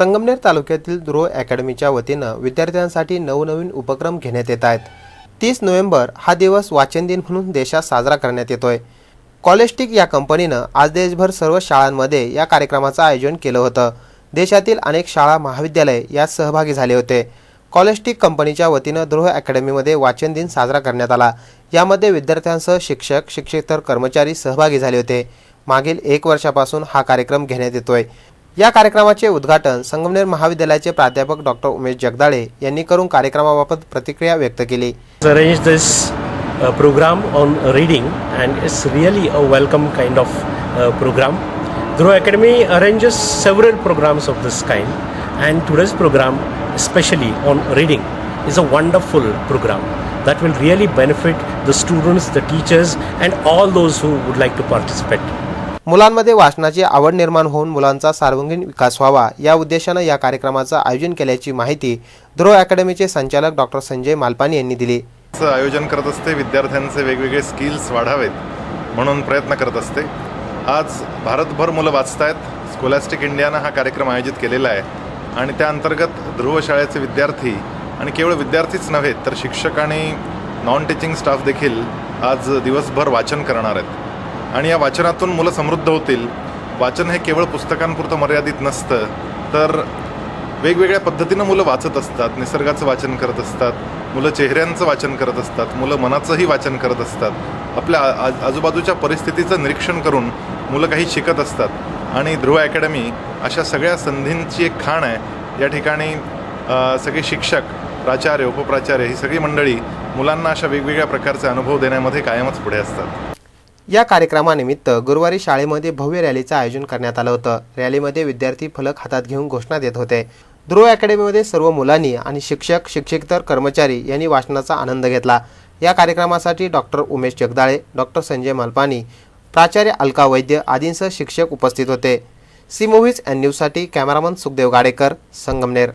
संगमनेर तालुक्यातील ध्रुव अकॅडमीच्या वतीनं विद्यार्थ्यांसाठी नवनवीन उपक्रम घेण्यात येत आहेत. तीस नोव्हेंबर हा दिवस वाचन दिन म्हणून देशात साजरा करण्यात येतोय. कॉलेस्टिक या कंपनीनं आज देशभर सर्व शाळांमध्ये या कार्यक्रमाचं आयोजन केलं होतं. देशातील अनेक शाळा महाविद्यालय यात सहभागी झाले होते. कॉलेस्टिक कंपनीच्या वतीनं ध्रुव अकॅडमीमध्ये वाचन दिन साजरा करण्यात आला. यामध्ये विद्यार्थ्यांसह शिक्षक शिक्षकेतर कर्मचारी सहभागी झाले होते. मागील एक वर्षापासून हा कार्यक्रम घेण्यात येतोय. या कार्यक्रमाचे उद्घाटन संगमनेर महाविद्यालयाचे प्राध्यापक डॉक्टर उमेश जगदाळे यांनी करून कार्यक्रमाबाबत प्रतिक्रिया व्यक्त केली. Programme on reading and it's really a welcome kind of programme Grow Academy arranges several programmes of this kind and today's programme specially on reading is a wonderful programme that will really benefit the students the teachers and all those who would like to participate मुलांमध्ये वाचनाची आवड निर्माण होऊन मुलांचा सर्वांगीण विकास व्हावा या उद्देशानं या कार्यक्रमाचं आयोजन केल्याची माहिती ध्रुव अकॅडमीचे संचालक डॉक्टर संजय मालपानी यांनी दिली. आयोजन करत असते विद्यार्थ्यांचे वेगवेगळे स्किल्स वाढावेत म्हणून प्रयत्न करत असते. आज भारतभर मुलं वाचत आहेत स्कॉलॅस्टिक इंडियानं हा कार्यक्रम आयोजित केलेला आहे. आणि त्या अंतर्गत ध्रुव शाळेचे विद्यार्थी आणि केवळ विद्यार्थीच नव्हे तर शिक्षक आणि नॉन टीचिंग स्टाफ देखील आज दिवसभर वाचन करणार आहेत. आणि या वाचनातून मुलं समृद्ध होतील. वाचन हे केवळ पुस्तकांपुरतं मर्यादित नसतं तर वेगवेगळ्या पद्धतीनं मुलं वाचत असतात. निसर्गाचं वाचन करत असतात मुलं चेहऱ्यांचं वाचन करत असतात मुलं मनाचंही वाचन करत असतात. आपल्या आज आजूबाजूच्या परिस्थितीचं निरीक्षण करून मुलं काही शिकत असतात. आणि ध्रुव अकॅडमी अशा सगळ्या संधींची एक खाण आहे. या ठिकाणी सगळे शिक्षक प्राचार्य उपप्राचार्य ही सगळी मंडळी मुलांना अशा वेगवेगळ्या प्रकारचे अनुभव देण्यामध्ये कायमच पुढे असतात. या कार्यक्रमानिमित्त गुरुवारी शाळेमध्ये भव्य रॅलीचं आयोजन करण्यात आलं होतं. रॅलीमध्ये विद्यार्थी फलक हातात घेऊन घोषणा देत होते. ध्रुव अकॅडमीमध्ये सर्व मुलांनी आणि शिक्षक शिक्षकेतर कर्मचारी यांनी वाचनाचा आनंद घेतला. या कार्यक्रमासाठी डॉक्टर उमेश जगदाळे डॉक्टर संजय मालपानी प्राचार्य अलका वैद्य आदींसह शिक्षक उपस्थित होते. सी मूव्हीज अँड न्यूजसाठी कॅमेरामन सुखदेव गाडेकर संगमनेर.